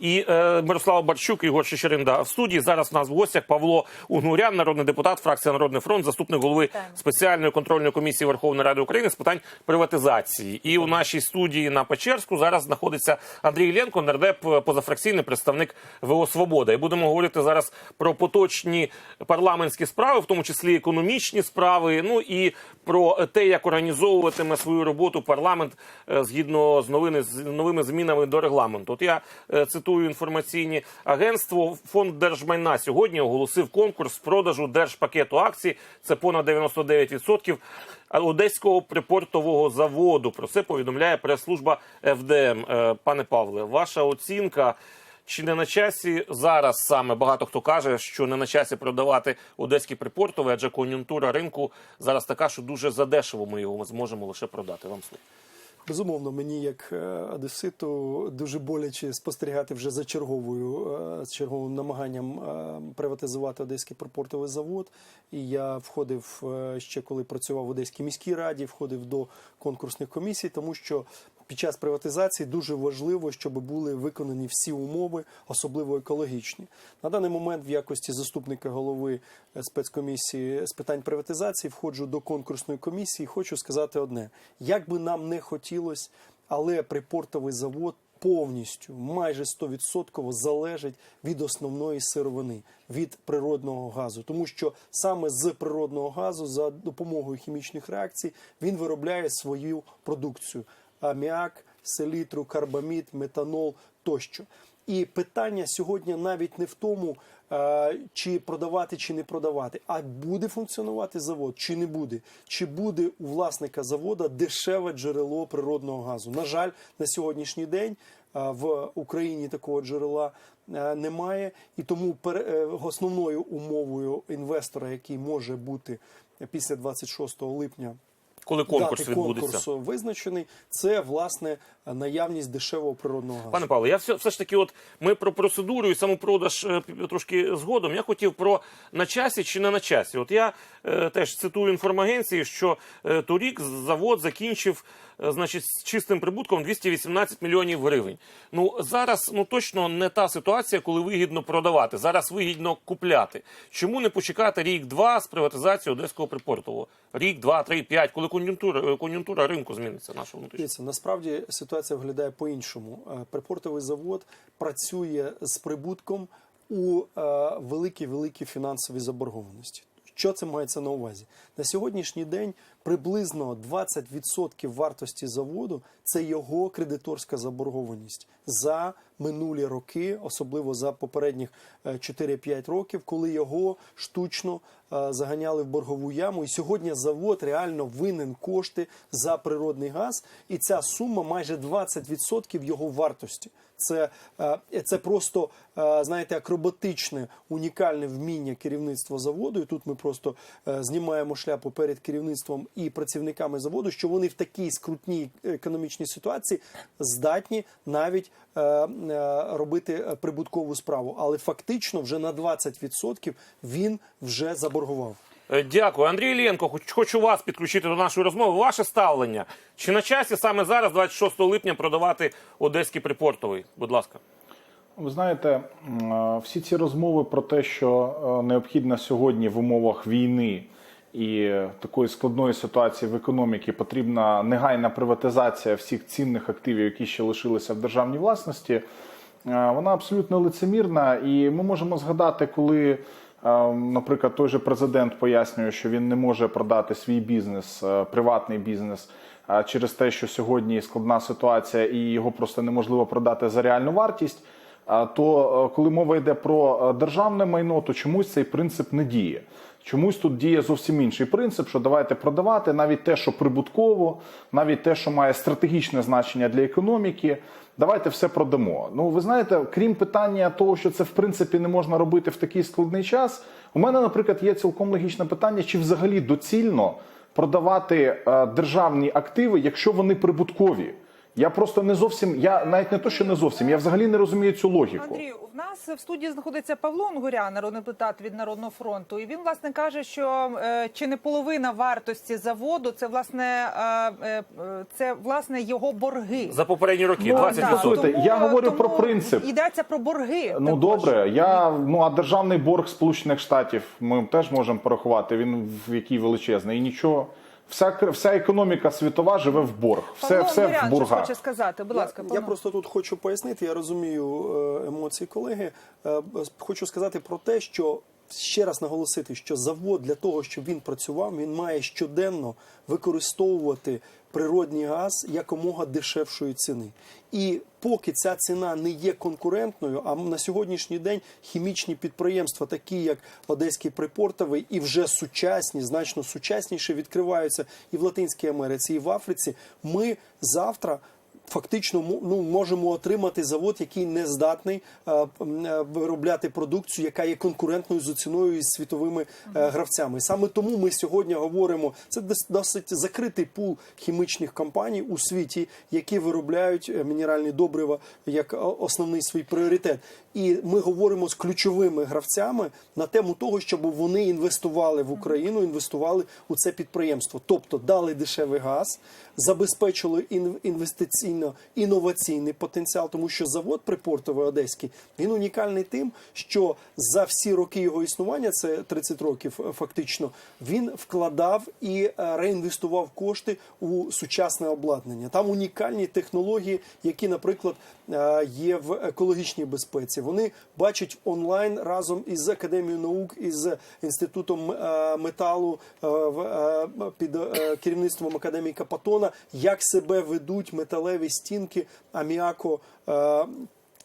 І е, Мирослава Барчук, Ігор Шещеринда в студії. Зараз у нас в гостях Павло Угнурян, народний депутат, фракція Народний фронт, заступник голови спеціальної контрольної комісії Верховної Ради України з питань приватизації. І у нашій студії на Печерську зараз знаходиться Андрій Іллєнко, нардеп, е, позафракційний представник ВО Свобода. І будемо говорити зараз про поточні парламентські справи, в тому числі економічні справи. Ну і про те, як організовуватиме свою роботу парламент е, згідно з новини з новими змінами до регламенту. От я е, цитую інформаційні агентство. Фонд держмайна сьогодні оголосив конкурс з продажу держпакету акцій. Це понад 99% Одеського припортового заводу. Про це повідомляє прес-служба ФДМ. Е, Пане Павле, ваша оцінка. Чи не на часі зараз саме багато хто каже, що не на часі продавати одеський припортовий, адже кон'юнктура ринку зараз така, що дуже задешево ми його зможемо лише продати. Вам слово. Безумовно, мені як е, одеситу дуже боляче спостерігати вже за черговою е, з черговим намаганням е, приватизувати одеський припортовий завод. І я входив ще коли працював в Одеській міській раді, входив до конкурсних комісій, тому що під час приватизації дуже важливо, щоб були виконані всі умови, особливо екологічні. На даний момент, в якості заступника голови е, спецкомісії з питань приватизації, входжу до конкурсної комісії. Хочу сказати одне: як би нам не хотілося, але припортовий завод. Повністю майже 100% залежить від основної сировини від природного газу, тому що саме з природного газу за допомогою хімічних реакцій він виробляє свою продукцію: аміак, селітру, карбамід, метанол тощо. І питання сьогодні навіть не в тому, е, чи продавати, чи не продавати, а буде функціонувати завод, чи не буде, чи буде у власника завода дешеве джерело природного газу. На жаль, на сьогоднішній день е, в Україні такого джерела е, немає, і тому основною умовою інвестора, який може бути після 26 липня Коли конкурс дати відбудеться? конкурсу визначений, це власне наявність дешевого природного газу. Пане Павло, я все, все ж таки, от ми про процедуру і самопродаж е, трошки згодом. Я хотів про на часі чи не на часі. От я е, теж цитую інформагенції, що е, торік завод закінчив. е, Значить, з чистим прибутком 218 мільйонів гривень. Ну зараз ну точно не та ситуація, коли вигідно продавати. Зараз вигідно купляти. Чому не почекати рік-два з приватизації одеського припортового? Рік, два, три, п'ять, коли кон'юнктура, е, кон'юнктура ринку зміниться нашого внутрішнього. Насправді ситуація виглядає по-іншому. Е, Припортовий завод працює з прибутком у е, великій великій фінансовій заборгованості. Що це мається на увазі? На сьогоднішній день приблизно 20% вартості заводу це його кредиторська заборгованість за минулі роки, особливо за попередніх е, 4-5 років, коли його штучно е, заганяли в боргову яму. І сьогодні завод реально винен кошти за природний газ, і ця сума майже 20% його вартості. Це, е, це просто е, знаєте, акробатичне унікальне вміння керівництва заводу. І тут ми просто е, знімаємо шляпу перед керівництвом і працівниками заводу, що вони в такій скрутній економічній ситуації здатні навіть е, е, робити е, прибуткову справу. Але фактично вже на 20% він вже заборгував. Е, Дякую, Андрій Іллєнко, хоч- Хочу вас підключити до нашої розмови. Ваше ставлення чи на часі саме зараз, 26 липня, продавати одеський припортовий? Будь ласка. Ви знаєте, е, всі ці розмови про те, що необхідно сьогодні в умовах війни і такої складної ситуації в економіці потрібна негайна приватизація всіх цінних активів, які ще лишилися в державній власності, е, вона абсолютно лицемірна. І ми можемо згадати, коли, е, наприклад, той же президент пояснює, що він не може продати свій бізнес, е, приватний бізнес. Через те, що сьогодні складна ситуація, і його просто неможливо продати за реальну вартість. То коли мова йде про державне майно, то чомусь цей принцип не діє. Чомусь тут діє зовсім інший принцип, що давайте продавати навіть те, що прибутково, навіть те, що має стратегічне значення для економіки. Давайте все продамо. Ну, ви знаєте, крім питання того, що це в принципі не можна робити в такий складний час. У мене, наприклад, є цілком логічне питання, чи взагалі доцільно продавати е, державні активи, якщо вони прибуткові. Я просто не зовсім, я навіть не то, що не зовсім, я взагалі не розумію цю логіку. Андрію, в нас в студії знаходиться Павло Онгурян, народний депутат від Народного фронту. І він власне каже, що е, чи не половина вартості заводу це власне е, е, це власне його борги. За попередні роки Ну, 20%. да, Слухайте, я говорю про принцип. Йдеться про борги. Ну також. добре, я ну а державний борг Сполучених Штатів ми теж можемо порахувати. Він в який величезний і нічого. Вся вся економіка світова живе в борг. Все, Павло все в борга. хоче сказати. Будь ласка, я, я просто тут хочу пояснити. Я розумію е, емоції колеги. Е, Хочу сказати про те, що ще раз наголосити, що завод для того, щоб він працював, він має щоденно використовувати природній газ якомога дешевшої ціни. І поки ця ціна не є конкурентною, а на сьогоднішній день хімічні підприємства, такі як Одеський припортовий, і вже сучасні, значно сучасніше відкриваються і в Латинській Америці, і в Африці. Ми завтра. Фактично ну, можемо отримати завод, який не здатний е, е, виробляти продукцію, яка є конкурентною за ціною із світовими е, гравцями. Саме тому ми сьогодні говоримо, це дос- досить закритий пул хімічних компаній у світі, які виробляють мінеральні добрива як основний свій пріоритет. І ми говоримо з ключовими гравцями на тему того, щоб вони інвестували в Україну, інвестували у це підприємство, тобто дали дешевий газ, забезпечили ін- інвестиційно інноваційний потенціал, тому що завод припортовий одеський він унікальний тим, що за всі роки його існування, це 30 років е, фактично, він вкладав і е, реінвестував кошти у сучасне обладнання. Там унікальні технології, які, наприклад, є в екологічній безпеці. Вони бачать онлайн разом із академією наук, із інститутом е, металу е, е, під е, керівництвом академії Капатона, як себе ведуть металеві стінки аміако.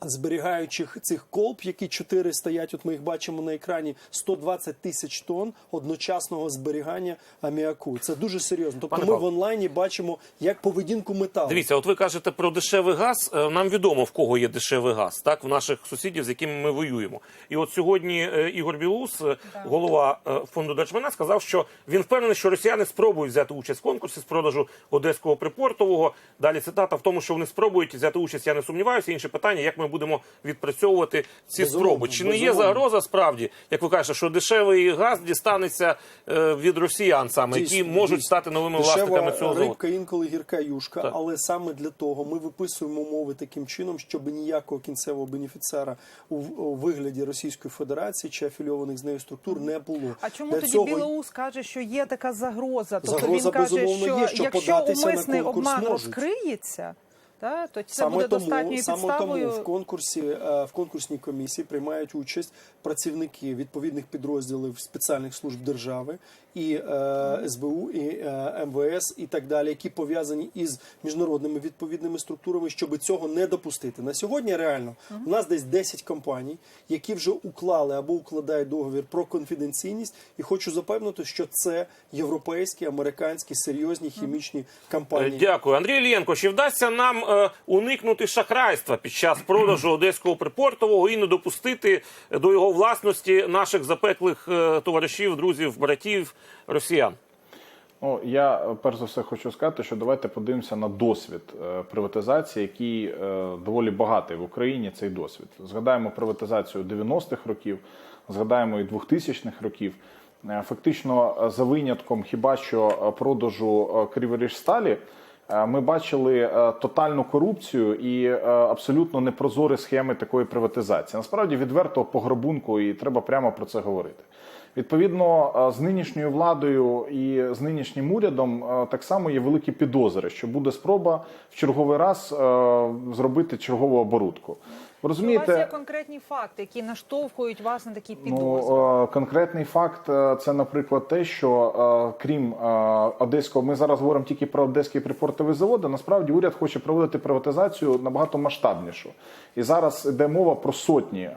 Зберігаючих цих колб, які чотири стоять, от ми їх бачимо на екрані, 120 тисяч тонн одночасного зберігання аміаку. Це дуже серйозно. Тобто Пане ми в онлайні бачимо як поведінку металу. Дивіться, от ви кажете про дешевий газ. Е, Нам відомо в кого є дешевий газ, так в наших сусідів, з якими ми воюємо. І от сьогодні е, Ігор Білус, е, голова фонду Держмайна, сказав, що він впевнений, що росіяни спробують взяти участь в конкурсі з продажу одеського припортового. Далі цитата в тому, що вони спробують взяти участь. Я не сумніваюся. Інше питання, як ми будемо відпрацьовувати ці Безумовно, спроби. Чи не є загроза справді, як ви кажете, що дешевий газ дістанеться е, від росіян саме, які можуть дійсно. стати новими Дешева власниками цього рибка, інколи гірка юшка, Так. але саме для того ми виписуємо умови таким чином, щоб ніякого кінцевого бенефіціара у, у вигляді Російської Федерації чи афільованих з нею структур не було. А чому Для тоді цього- Білоус каже, що є така загроза? Тобто Загроза, він каже, що, є, що якщо умисний обман можуть. розкриється, та, то це Саме буде тому, достатньою саме підставою. тому в конкурсі е, в конкурсній комісії приймають участь працівники відповідних підрозділів спеціальних служб держави і е, СБУ, і е, МВС, і так далі, які пов'язані із міжнародними відповідними структурами, щоб цього не допустити. На сьогодні реально у нас десь 10 компаній, які вже уклали або укладають договір про конфіденційність, і хочу запевнити, що це європейські, американські серйозні хімічні Е, компанії. Дякую, Андрій Іллєнко. Чи вдасться нам е, уникнути шахрайства під час продажу одеського припортового і не допустити до його власності наших запеклих е, товаришів, друзів, братів, росіян? Ну, я е, перш за все хочу сказати, що давайте подивимося на досвід е, приватизації, який е, доволі багатий в Україні. Цей досвід. Згадаємо приватизацію 90-х років, згадаємо і 2000-х років. Фактично, за винятком хіба що продажу Криворіжсталі, е, ми бачили е, тотальну корупцію і е, абсолютно непрозорі схеми такої приватизації. Насправді відвертого пограбунку, і треба прямо про це говорити. Відповідно, е, з нинішньою владою і з нинішнім урядом е, так само є великі підозри, що буде спроба в черговий раз е, зробити чергову оборудку. Ви У вас є конкретні факти, які наштовхують вас на такі підозри. Ну, е, конкретний факт е, це, наприклад, те, що е, крім одеського, ми зараз говоримо тільки про одеський припортовий завод. Насправді уряд хоче проводити приватизацію набагато масштабнішу. І зараз йде мова про сотні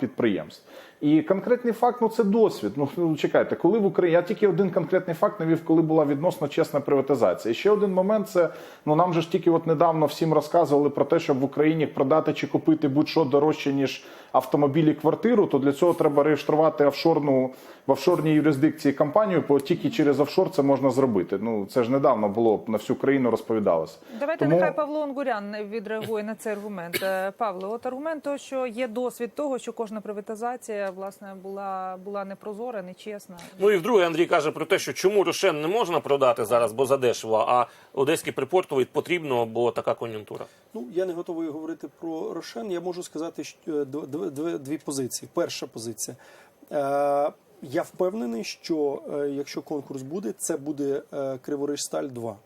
підприємств. І конкретний факт ну це досвід. Ну ну, чекайте, коли в Україні я тільки один конкретний факт навів, коли була відносно чесна приватизація. І ще один момент це ну нам же ж тільки от недавно всім розказували про те, щоб в Україні продати чи купити будь-що дорожче ніж автомобілі, квартиру. То для цього треба реєструвати офшорну в офшорній юрисдикції компанію, бо тільки через офшор це можна зробити. Ну це ж недавно було на всю країну розповідалося. Давайте Тому- нехай Павло Онгурян відреагує на цей аргумент. Е, Павло, от аргумент того, що є досвід того, що кожна приватизація власне була була непрозора, нечесна. Ну і вдруге Андрій каже про те, що чому Рошен не можна продати зараз, бо задешево, а одеський припортовий потрібно, бо така кон'юнктура. Ну, я не готовий говорити про Рошен. Я можу сказати що, е, дв- дв- дв- дві позиції. Перша позиція. Е, я впевнений, що е, якщо конкурс буде, це буде е, Криворіжсталь 2.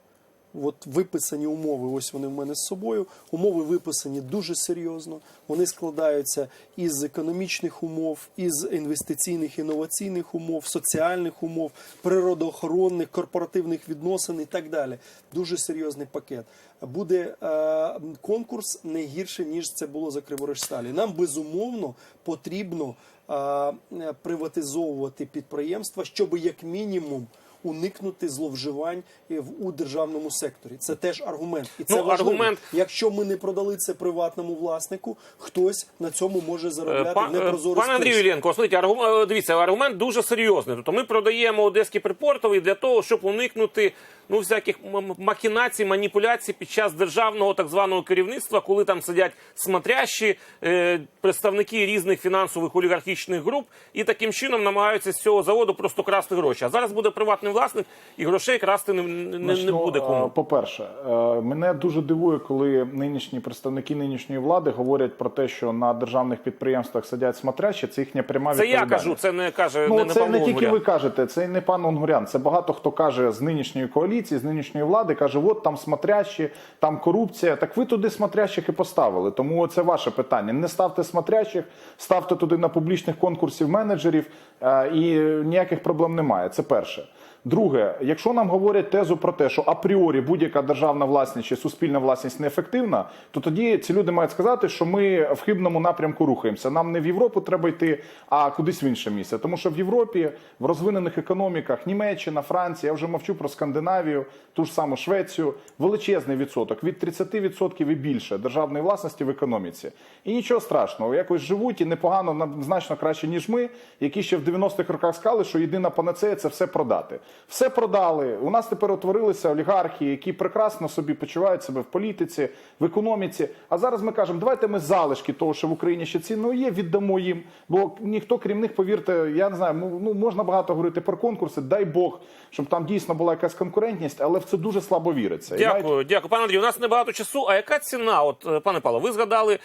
От виписані умови, ось вони в мене з собою. Умови виписані дуже серйозно. Вони складаються із економічних умов, із інвестиційних інноваційних умов, соціальних умов, природоохоронних, корпоративних відносин і так далі. Дуже серйозний пакет. Буде е, конкурс не гірше ніж це було за Криворіжсталі. Нам безумовно потрібно е, приватизовувати підприємства, щоб як мінімум уникнути зловживань е, в у державному секторі. Це теж аргумент, і це Ну, важливо. аргумент- Якщо ми не продали це приватному власнику, хтось на цьому може заробляти Пан, в непрозорий пане Андрію. Іллєнко, смотрите, аргумент, дивіться, аргумент дуже серйозний. Тобто ми продаємо одеський припортовий для того, щоб уникнути ну всяких махінацій, маніпуляцій під час державного так званого керівництва, коли там сидять смотрящі, е, представники різних фінансових олігархічних груп, і таким чином намагаються з цього заводу просто красти гроші. А зараз буде приватний власник, і грошей красти не, не, не буде е, кому. По-перше, е, мене дуже дивує, коли нинішні представники нинішньої влади говорять про те, що на державних підприємствах сидять смотрящі. Це їхня пряма Це я кажу, це не каже Ну, не, не це Павло не тільки Унгурян. ви кажете, це не пан Онгурян. Це багато хто каже з нинішньої коаліції, з нинішньої влади, каже, от там смотрящі, там корупція. Так ви туди смотрящих і поставили. Тому це ваше питання. Не ставте смотрящих, ставте туди на публічних конкурсів менеджерів, е, і ніяких проблем немає. Це перше. Друге, якщо нам говорять тезу про те, що апріорі будь-яка державна власність чи суспільна власність неефективна, то тоді ці люди мають сказати, що ми в хибному напрямку рухаємося. Нам не в Європу треба йти, а кудись в інше місце. Тому що в Європі, в розвинених економіках, Німеччина, Франція, я вже мовчу про Скандинавію, ту ж саму Швецію, величезний відсоток від 30% і більше державної власності в економіці. І нічого страшного, якось живуть і непогано, значно краще ніж ми, які ще в 90-х роках сказали, що єдина панацея це все продати. Все продали. У нас тепер утворилися олігархи, які прекрасно собі почувають себе в політиці, в економіці. А зараз ми кажемо, давайте ми залишки того, що в Україні ще цінно є, віддамо їм. Бо ніхто, крім них, повірте, я не знаю, ну ну, можна багато говорити про конкурси. Дай Бог, щоб там дійсно була якась конкурентність, але в це дуже слабо віриться. І навіть- Дякую, дякую. Пане Андрію, у нас небагато часу. А яка ціна? От, е, пане Павло, ви згадали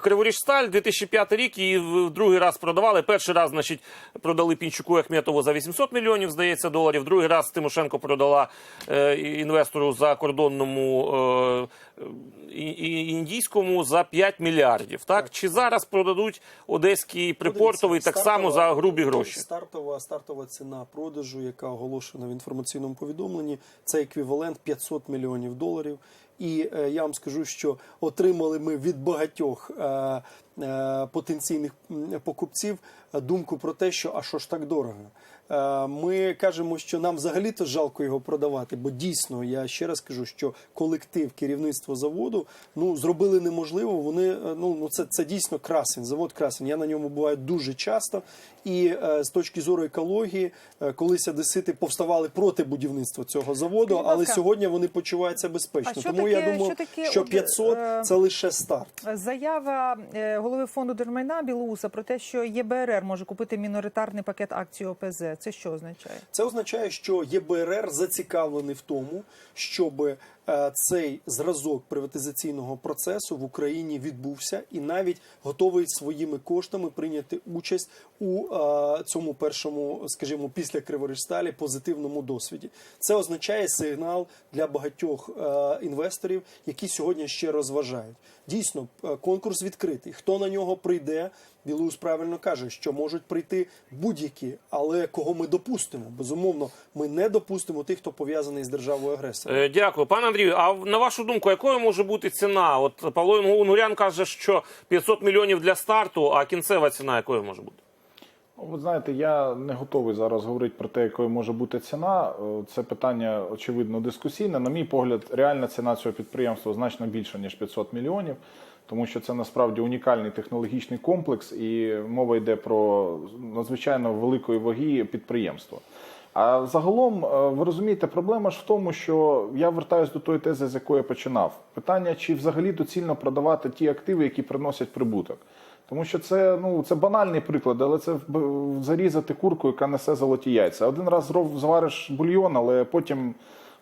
Криворіжсталь 2005 рік і в другий раз продавали. Перший раз, значить, продали Пінчуку Ахметову за 800 мільйонів, здається, доларів. Другий раз Тимошенко продала е, інвестору закордонному е, і- індійському за 5 мільярдів. Так? Чи зараз продадуть одеський припортовий так само за грубі гроші? Стартова, стартова ціна продажу, яка оголошена в інформаційному повідомленні, це еквівалент 500 мільйонів доларів. І е, я вам скажу, що отримали ми від багатьох е, потенційних покупців е, думку про те, що а що ж так дорого. Е, Ми кажемо, що нам взагалі-то жалко його продавати, бо дійсно, я ще раз кажу, що колектив, керівництво заводу ну зробили неможливо. Вони е, ну, ну це, це дійсно красень, завод красень. Я на ньому буваю дуже часто. І е, з точки зору екології, е, колись одесити повставали проти будівництва цього заводу, будь але сьогодні вони почуваються безпечно. Тому я думаю, що таке що 500 е, це лише старт. Заява е, голови фонду держмайна Білоуса про те, що ЄБРР може купити міноритарний пакет акцій ОПЗ. Це що означає? Це означає, що ЄБРР зацікавлений в тому, щоб цей зразок приватизаційного процесу в Україні відбувся, і навіть готовий своїми коштами прийняти участь у е, цьому першому, скажімо, після Криворіжсталі позитивному досвіді. Це означає сигнал для багатьох е, інвесторів, які сьогодні ще розважають. Дійсно, е, конкурс відкритий. Хто на нього прийде? Білоус правильно каже, що можуть прийти будь-які, але кого ми допустимо? Безумовно, ми не допустимо тих, хто пов'язаний з державою агресором. Е, Дякую, пане Андрію. А на вашу думку, якою може бути ціна? От Павло Унгурян каже, що 500 мільйонів для старту, а кінцева ціна якою може бути? Ви знаєте, я не готовий зараз говорити про те, якою може бути ціна. Е, Це питання очевидно дискусійне. На мій погляд, реальна ціна цього підприємства значно більша ніж 500 мільйонів, тому що це насправді унікальний технологічний комплекс, і мова йде про надзвичайно великої ваги підприємства. А загалом, е, ви розумієте, проблема ж в тому, що я вертаюся до тої тези, з якої я починав. Питання, чи взагалі доцільно продавати ті активи, які приносять прибуток. Тому що це ну це банальний приклад, але це зарізати курку, яка несе золоті яйця. Один раз звариш бульйон, але потім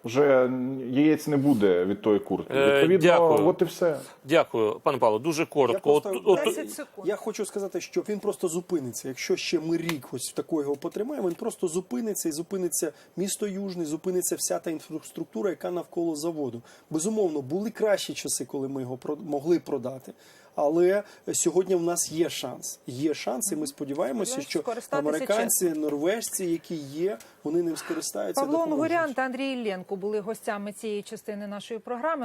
вже яєць не буде від тої курки. Е, Відповідно, дякую. от і все. Дякую, пане Павло. Дуже коротко. От, просто- от, 10 секунд. Я хочу сказати, що він просто зупиниться. Якщо ще ми рік ось такого його потримаємо, він просто зупиниться і зупиниться місто Южний, зупиниться вся та інфраструктура, яка навколо заводу. Безумовно, були кращі часи, коли ми його могли продати. Але сьогодні в нас є шанс. Є шанс, і ми сподіваємося, що американці, норвежці, які є, вони ним скористаються. Павло. Онгурян та Андрій Іллєнко були гостями цієї частини нашої програми.